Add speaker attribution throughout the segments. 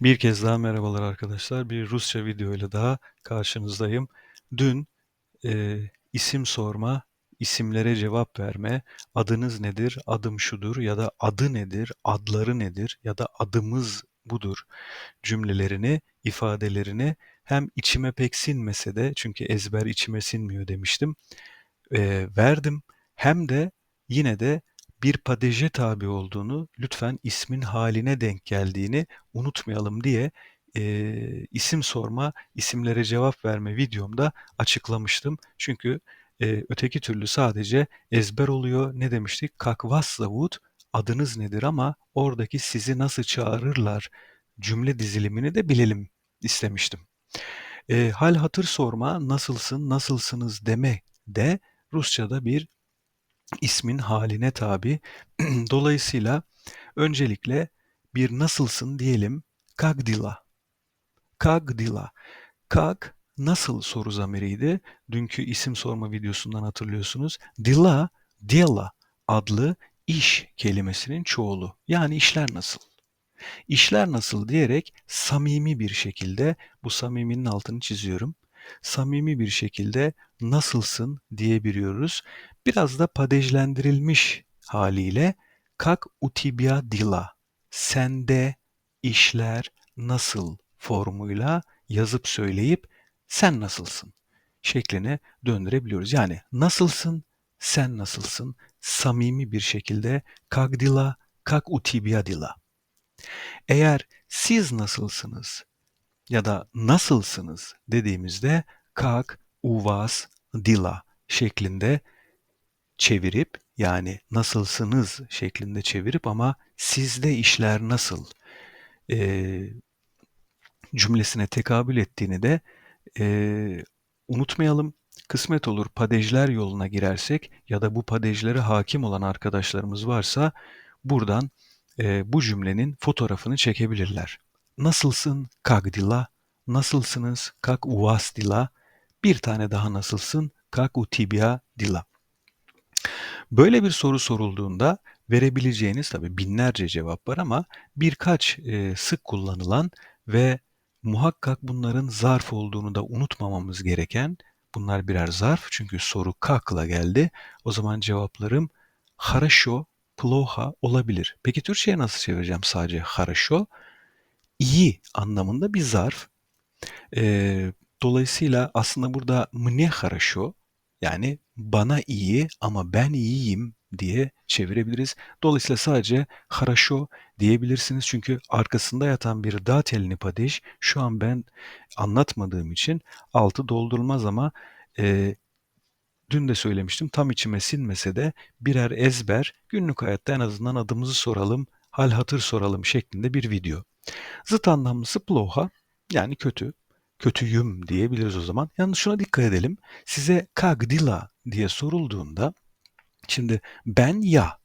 Speaker 1: Bir kez daha merhabalar arkadaşlar. Bir Rusça video ile daha karşınızdayım. Dün e, isim sorma, isimlere cevap verme, adınız nedir, adım şudur ya da adı nedir, adları nedir ya da adımız budur cümlelerini, ifadelerini hem içime pek sinmese de çünkü ezber içime sinmiyor demiştim, e, verdim. Hem de yine de bir padeje tabi olduğunu, lütfen ismin haline denk geldiğini unutmayalım diye e, isim sorma, isimlere cevap verme videomda açıklamıştım. Çünkü e, öteki türlü sadece ezber oluyor. Ne demiştik? Kak was zavut, adınız nedir ama oradaki sizi nasıl çağırırlar cümle dizilimini de bilelim istemiştim. E, hal hatır sorma, nasılsın, nasılsınız deme de Rusça'da bir ismin haline tabi. Dolayısıyla öncelikle bir nasılsın diyelim. Kag dila. Kag dila. Kag nasıl soru zamiriydi. Dünkü isim sorma videosundan hatırlıyorsunuz. Dila, dila adlı iş kelimesinin çoğulu. Yani işler nasıl? İşler nasıl diyerek samimi bir şekilde bu samiminin altını çiziyorum. Samimi bir şekilde nasılsın diyebiliyoruz. Biraz da padejlendirilmiş haliyle kak utibya dila sende işler nasıl? formuyla yazıp söyleyip sen nasılsın? şekline döndürebiliyoruz. Yani nasılsın, sen nasılsın? samimi bir şekilde kak dila, kak utibya dila. Eğer siz nasılsınız? ya da nasılsınız? dediğimizde kak, uvas, dila şeklinde çevirip yani nasılsınız şeklinde çevirip ama sizde işler nasıl e, cümlesine tekabül ettiğini de e, unutmayalım. Kısmet olur padejler yoluna girersek ya da bu padejlere hakim olan arkadaşlarımız varsa buradan e, bu cümlenin fotoğrafını çekebilirler. Nasılsın kagdila, nasılsınız kak uvas dila, bir tane daha nasılsın kak utibya dila. Böyle bir soru sorulduğunda verebileceğiniz tabii binlerce cevap var ama birkaç e, sık kullanılan ve muhakkak bunların zarf olduğunu da unutmamamız gereken bunlar birer zarf çünkü soru kakla geldi. O zaman cevaplarım haraşo, ploha olabilir. Peki Türkçe'ye nasıl çevireceğim sadece haraşo? İyi anlamında bir zarf. E, dolayısıyla aslında burada mne haraşo yani bana iyi ama ben iyiyim diye çevirebiliriz. Dolayısıyla sadece haraşo diyebilirsiniz. Çünkü arkasında yatan bir da telini padeş şu an ben anlatmadığım için altı doldurulmaz ama e, dün de söylemiştim tam içime sinmese de birer ezber günlük hayatta en azından adımızı soralım, hal hatır soralım şeklinde bir video. Zıt anlamlısı ploha yani kötü kötüyüm diyebiliriz o zaman. Yalnız şuna dikkat edelim. Size kagdila diye sorulduğunda şimdi ben ya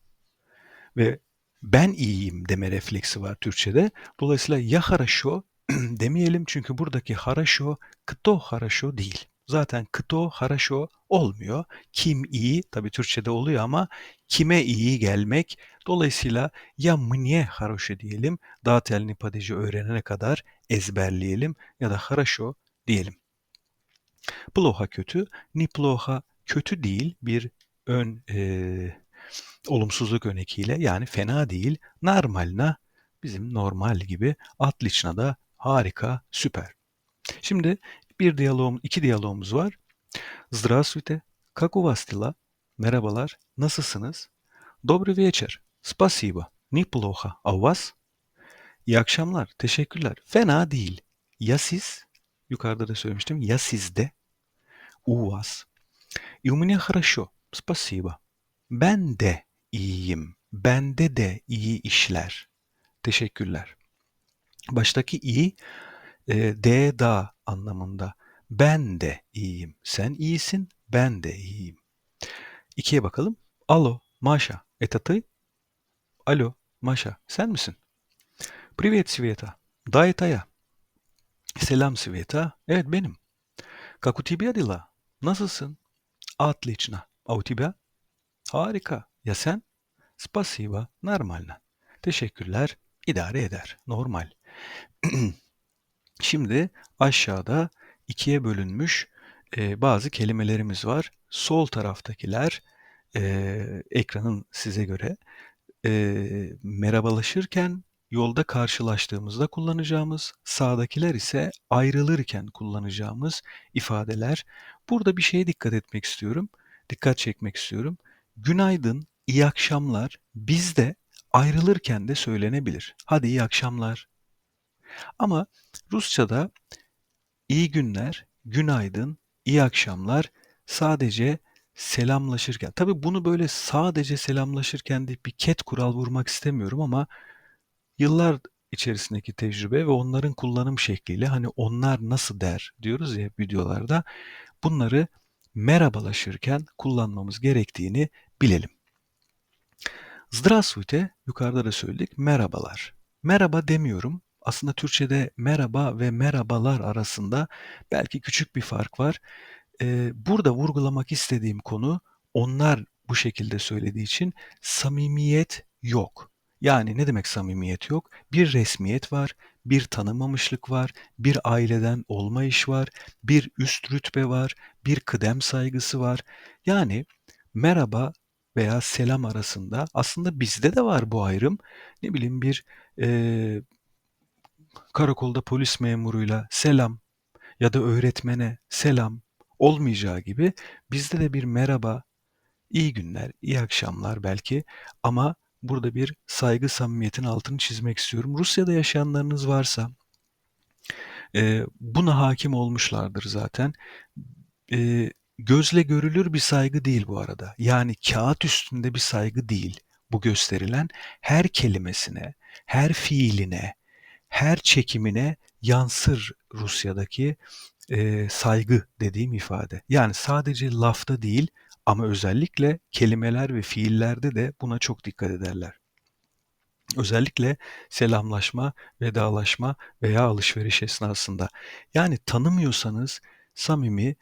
Speaker 1: ve ben iyiyim deme refleksi var Türkçe'de. Dolayısıyla ya haraşo demeyelim çünkü buradaki haraşo kıto haraşo değil. Zaten kıto haraşo olmuyor. Kim iyi tabi Türkçe'de oluyor ama kime iyi gelmek. Dolayısıyla ya mniye haroşo diyelim. Datelni padeci öğrenene kadar ezberleyelim ya da haraşo diyelim. Ploha kötü, ni ploha kötü değil bir ön e, olumsuzluk önekiyle yani fena değil. Normalna bizim normal gibi atliçna da harika, süper. Şimdi bir diyalogum, iki diyalogumuz var. Здравствуйте, как у вас дела? Merhabalar, nasılsınız? Добрый вечер, спасибо, неплохо, а у вас? İyi akşamlar, teşekkürler. Fena değil. Ya siz? Yukarıda da söylemiştim. Ya sizde? У вас. И у меня хорошо, спасибо. Ben de iyiyim. Bende de iyi işler. Teşekkürler. Baştaki iyi e, de da anlamında. Ben de iyiyim. Sen iyisin, ben de iyiyim. İkiye bakalım. Alo, Maşa, это ты? Alo, Maşa, sen misin? Привет, Света. Да, это я. Selam Sveta. Evet benim. Как у тебя дела? Nasılsın? Отлично. А у тебя? Harika. Ya sen? Spasiba. Нормально. Teşekkürler. İdare eder. Normal. Şimdi aşağıda ikiye bölünmüş e, bazı kelimelerimiz var. Sol taraftakiler e, ekranın size göre e, merhabalaşırken yolda karşılaştığımızda kullanacağımız, sağdakiler ise ayrılırken kullanacağımız ifadeler. Burada bir şeye dikkat etmek istiyorum, dikkat çekmek istiyorum. Günaydın, iyi akşamlar bizde ayrılırken de söylenebilir. Hadi iyi akşamlar. Ama Rusçada iyi günler, günaydın, iyi akşamlar sadece selamlaşırken. Tabii bunu böyle sadece selamlaşırken deyip bir ket kural vurmak istemiyorum ama yıllar içerisindeki tecrübe ve onların kullanım şekliyle hani onlar nasıl der diyoruz ya videolarda bunları merhabalaşırken kullanmamız gerektiğini bilelim. Здравствуйте yukarıda da söyledik merhabalar. Merhaba demiyorum. Aslında Türkçe'de merhaba ve merhabalar arasında belki küçük bir fark var. Ee, burada vurgulamak istediğim konu onlar bu şekilde söylediği için samimiyet yok. Yani ne demek samimiyet yok? Bir resmiyet var, bir tanımamışlık var, bir aileden olma iş var, bir üst rütbe var, bir kıdem saygısı var. Yani merhaba veya selam arasında aslında bizde de var bu ayrım. Ne bileyim bir e, karakolda polis memuruyla selam ya da öğretmene selam olmayacağı gibi bizde de bir merhaba, iyi günler, iyi akşamlar belki ama burada bir saygı samimiyetin altını çizmek istiyorum. Rusya'da yaşayanlarınız varsa e, buna hakim olmuşlardır zaten. E, gözle görülür bir saygı değil bu arada. Yani kağıt üstünde bir saygı değil bu gösterilen her kelimesine, her fiiline, her çekimine yansır Rusya'daki e, saygı dediğim ifade. Yani sadece lafta değil ama özellikle kelimeler ve fiillerde de buna çok dikkat ederler. Özellikle selamlaşma, vedalaşma veya alışveriş esnasında. Yani tanımıyorsanız samimi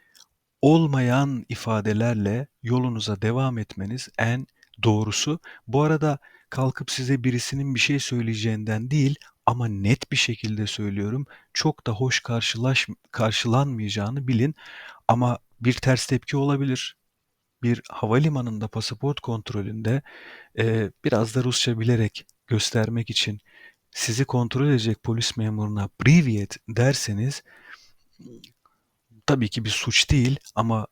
Speaker 1: olmayan ifadelerle yolunuza devam etmeniz en doğrusu. Bu arada kalkıp size birisinin bir şey söyleyeceğinden değil ama net bir şekilde söylüyorum. Çok da hoş karşılaş, karşılanmayacağını bilin ama bir ters tepki olabilir Bir havalimanında pasaport kontrolünde e, biraz da Rusça bilerek göstermek için sizi kontrol edecek polis memuruna privyet derseniz tabii ki bir suç değil ama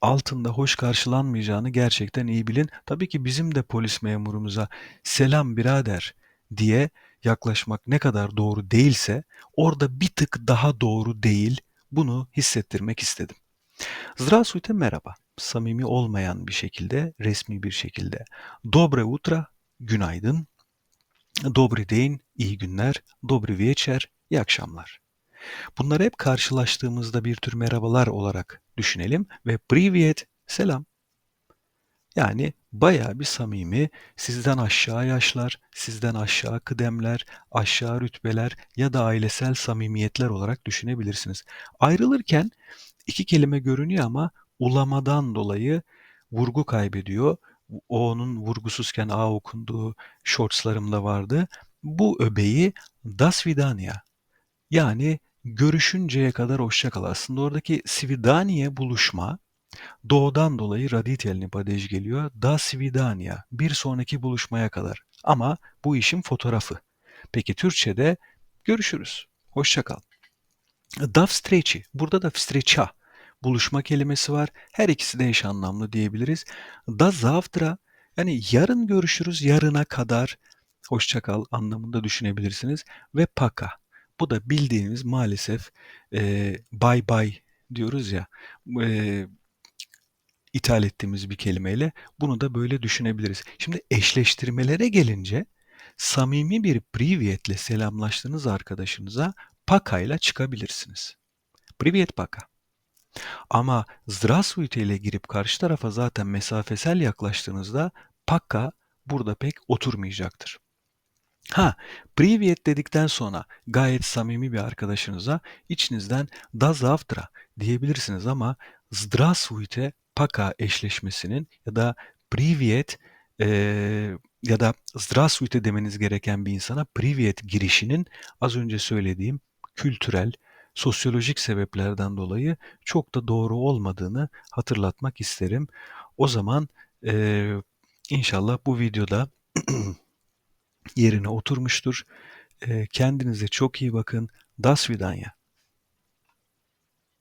Speaker 1: altında hoş karşılanmayacağını gerçekten iyi bilin. Tabii ki bizim de polis memurumuza selam birader diye yaklaşmak ne kadar doğru değilse orada bir tık daha doğru değil. Bunu hissettirmek istedim. Здравствуйте merhaba. samimi olmayan bir şekilde, resmi bir şekilde. Dobre utra, günaydın. Dobri deyin, iyi günler. Dobri večer, iyi akşamlar. Bunları hep karşılaştığımızda bir tür merhabalar olarak düşünelim ve privyet, selam. Yani baya bir samimi, sizden aşağı yaşlar, sizden aşağı kıdemler, aşağı rütbeler ya da ailesel samimiyetler olarak düşünebilirsiniz. Ayrılırken iki kelime görünüyor ama ulamadan dolayı vurgu kaybediyor. O'nun vurgusuzken A okunduğu shortslarımda vardı. Bu öbeyi das vidania yani görüşünceye kadar hoşçakal. Aslında oradaki svidaniye buluşma doğudan dolayı raditelini padej geliyor. Das vidania bir sonraki buluşmaya kadar. Ama bu işin fotoğrafı. Peki Türkçe'de görüşürüz. Hoşçakal. Dav streçi. Burada da streça buluşma kelimesi var. Her ikisi de eş anlamlı diyebiliriz. Da zavtra yani yarın görüşürüz, yarına kadar hoşçakal anlamında düşünebilirsiniz. Ve paka. Bu da bildiğiniz maalesef e, bye bye diyoruz ya. E, ithal ettiğimiz bir kelimeyle bunu da böyle düşünebiliriz. Şimdi eşleştirmelere gelince samimi bir priviyetle selamlaştığınız arkadaşınıza pakayla çıkabilirsiniz. Privyet paka. Ama здравствуйте ile girip karşı tarafa zaten mesafesel yaklaştığınızda paka burada pek oturmayacaktır. Ha, privyet dedikten sonra gayet samimi bir arkadaşınıza içinizden da завтра diyebilirsiniz ama здравствуйте paka eşleşmesinin ya da privyet e, ya da Здравствуйте demeniz gereken bir insana Привет girişinin az önce söylediğim kültürel, sosyolojik sebeplerden dolayı çok da doğru olmadığını hatırlatmak isterim. O zaman eee, inşallah bu videoda yerine oturmuştur. Eee, kendinize çok iyi bakın. Das vidanya.